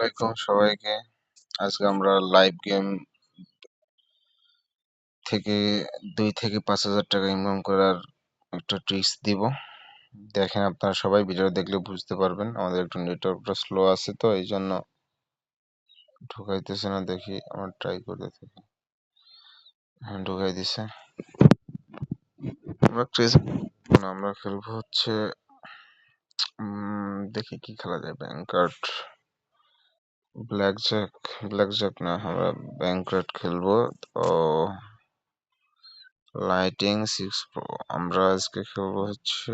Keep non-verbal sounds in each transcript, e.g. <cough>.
আলাইকুম সবাইকে। আজকে আমরা লাইভ গেম থেকে দুই থেকে পাঁচ হাজার টাকা ইনকাম করার একটা ট্রিক্স দিব। দেখেন আপনারা সবাই ভিডিও দেখলে বুঝতে পারবেন, আমাদের একটু নেটওয়ার্কটা স্লো আছে তো, এই জন্য ঢুকাইতেছে না, দেখি আমার ট্রাই করে দেখি। হ্যাঁ ঢুকাই দিছে। আমরা আমরা খেলব হচ্ছে দেখি কি খেলা যায় bank card black Jack black Jack না, আমরা ব্যাংক খেলব। তো লাইটিং সিক্স প্রো আমরা আজকে খেলব হচ্ছে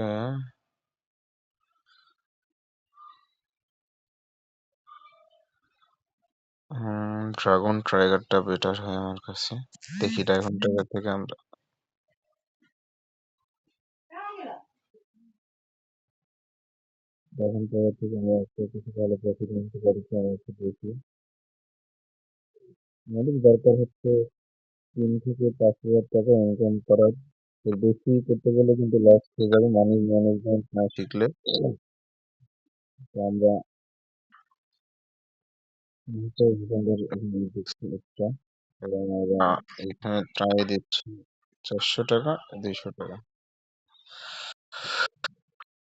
ড্রাগন ট্রাইগারটা বেটার হয় আমার কাছে। দেখি ড্রাগন ট্রাইগার থেকে আমরা ড্রাগন ট্রাইগার থেকে আমরা কিছু ভালো প্রফিট নিতে একটু দেখি আমাদের দরকার হচ্ছে তিন থেকে পাঁচ হাজার টাকা ইনকাম করার। তো বেশি করতে গেলে কিন্তু লস হয়ে যাবে মানি ম্যানেজমেন্ট না শিখলে। তো আমরা এখানে ট্রাই দিচ্ছি চারশো টাকা, দুইশো টাকা।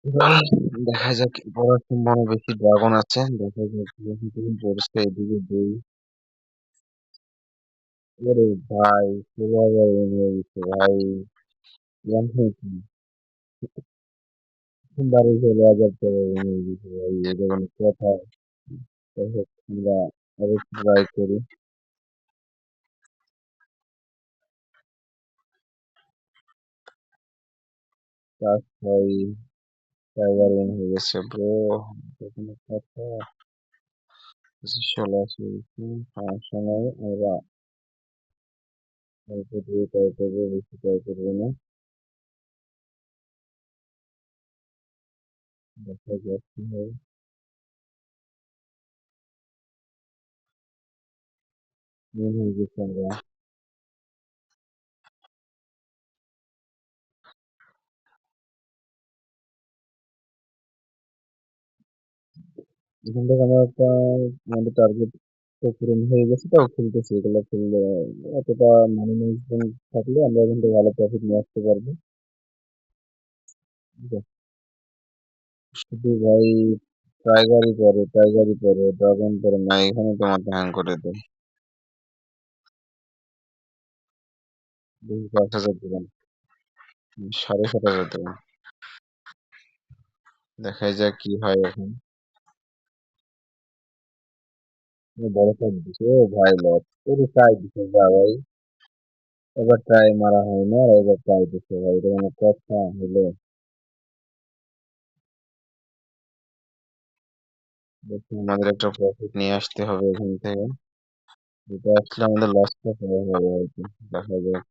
<laughs> দেখা যাক পড়ার সম্ভাবনা বেশি ড্রাগন আছে। দেখা যাক পড়ছে এদিকে দুই। ওরে ভাই ভাই। বাড়ি গেছে ভাই এটা কথা। আমরা আরেকটু ট্রাই করি। টাইগার উইন হয়ে গেছে ব্রো চলে আসে সমস্যা নাই আমরা অল্প দিয়ে দেখা যাক এখান থেকে আমার একটা আমাদের টার্গেট তো পূরণ হয়ে গেছে তাও খেলতেছি। এগুলো খেললে এতটা মানি ম্যানেজমেন্ট থাকলে আমরা এখান থেকে ভালো প্রফিট নিয়ে আসতে পারব। শুধু ভাই টাইগারই পরে টাইগারই পরে ড্রাগন পরে না, এখানে তোমার হ্যাং করে দেয়। পাঁচ হাজার সাড়ে সাত হাজার দেবেন দেখা যাক কি হয় এখন। বড় সাইড দিছে ও ভাই ভাই। এবার ট্রাই মারা হয় না, এবার ভাই, এটা কথা হলো। আমাদের একটা প্রফিট নিয়ে আসতে হবে এখান থেকে। এটা আসলে আমাদের লসটা যাবে আর কি, দেখা যাক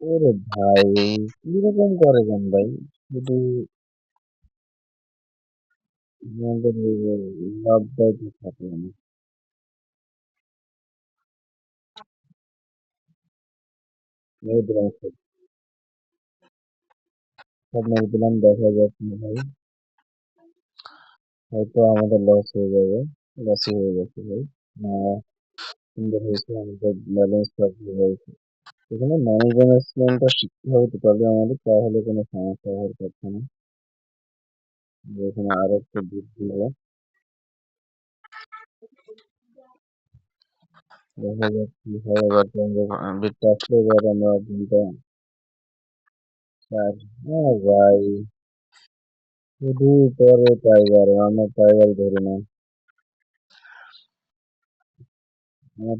ওরে ভাই, কীরকম করে কেন ভাই? শুধু আমাদের লাভটাই তো থাকে না দেখা কি হয় হয়তো আমাদের লস হয়ে যাবে লসই হয়ে গেছে ভাই সুন্দর হয়েছে আমাদের ব্যালেন্স হয়েছে এখানে মানি ম্যানেজমেন্টটা শিখতে হবে তবে আমাদের তাহলে কোনো সমস্যা হওয়ার কথা না এখানে আরও একটা বিট দিব দেখা যাক কি হয় এবার বিটটা আসলে এবার আমরা বিলটা হ্যাঁ টাইগার আমরা টাইগার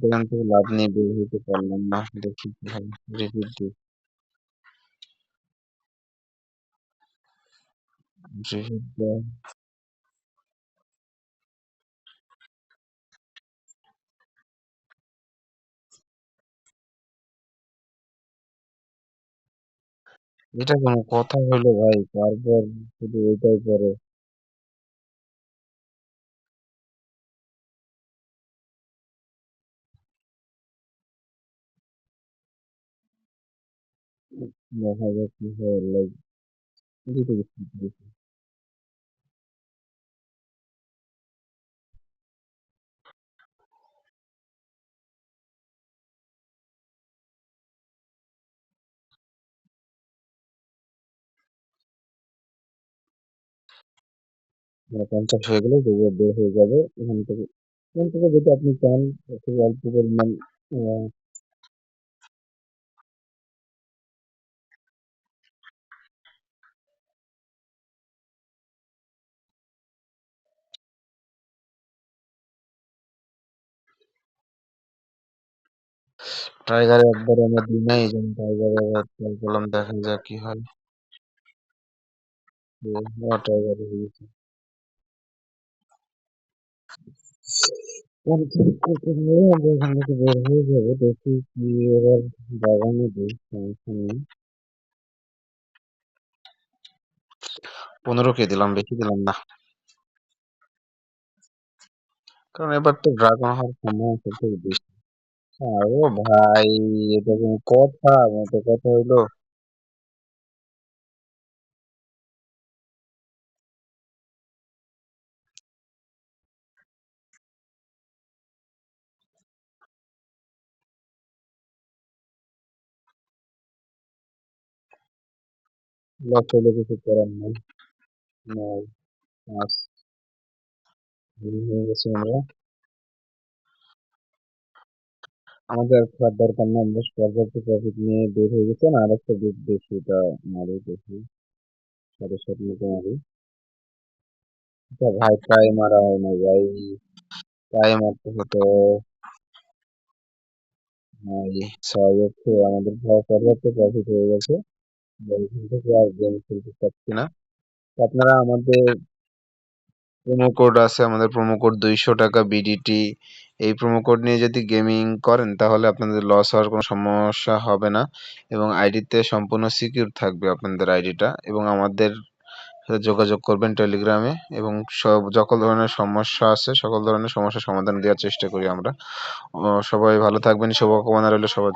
তো এখান লাভ নিয়ে বের হইতে পারলাম না দেখি হয় রিপিট দিই দেয় এটা কোনো কথা হইল ভাই তারপর শুধু এটাই করে দেখা যাক কি হয় লাইক বুঝতে হ্যাঁ, হয়ে গেলে যেগুলো বের হয়ে যাবে এখান থেকে। এখান থেকে যদি আপনি চান একটু অল্প পরিমাণ, আহ টাইগারে একবার আমরা দিই নাই এই জন্য টাইগারে আবার ট্রাই করলাম দেখা যাক কি হয়। টাইগারে হয়ে সমস্যা নেই। পনেরো কে দিলাম, বেশি দিলাম না। কারণ এবার তো ড্রাগন হওয়ার সম্ভাবনা সবথেকে বেশি আরে ভাই এটা কোনো কথা মতো কথা হইল লস হলে কিছু করার নেই নয় পাঁচ দুই হয়ে গেছি আমরা আমাদের আর খাওয়ার দরকার নেই আমরা পর্যাপ্ত প্রফিট নিয়ে বের হয়ে গেছি। না আর একটা বেশ বেশি এটা মারি দেখি, সাড়ে সাত মতো মারি ভাই প্রায় মারা হয় না ভাই। প্রায় মারতে হতো আমাদের পর্যাপ্ত প্রফিট হয়ে গেছে। আর গেম খেলতে চাচ্ছি না। আপনারা আমাদের প্রোমো কোড আছে, আমাদের প্রোমো কোড দুইশো টাকা বিডিটি এই প্রোমো কোড নিয়ে যদি গেমিং করেন, তাহলে আপনাদের লস হওয়ার কোনো সমস্যা হবে না এবং আইডিতে সম্পূর্ণ সিকিউর থাকবে আপনাদের আইডিটা এবং আমাদের যোগাযোগ করবেন টেলিগ্রামে এবং সব সকল ধরনের সমস্যা আছে, সকল ধরনের সমস্যার সমাধান দেওয়ার চেষ্টা করি আমরা। সবাই ভালো থাকবেন, শুভকামনা রইল সবার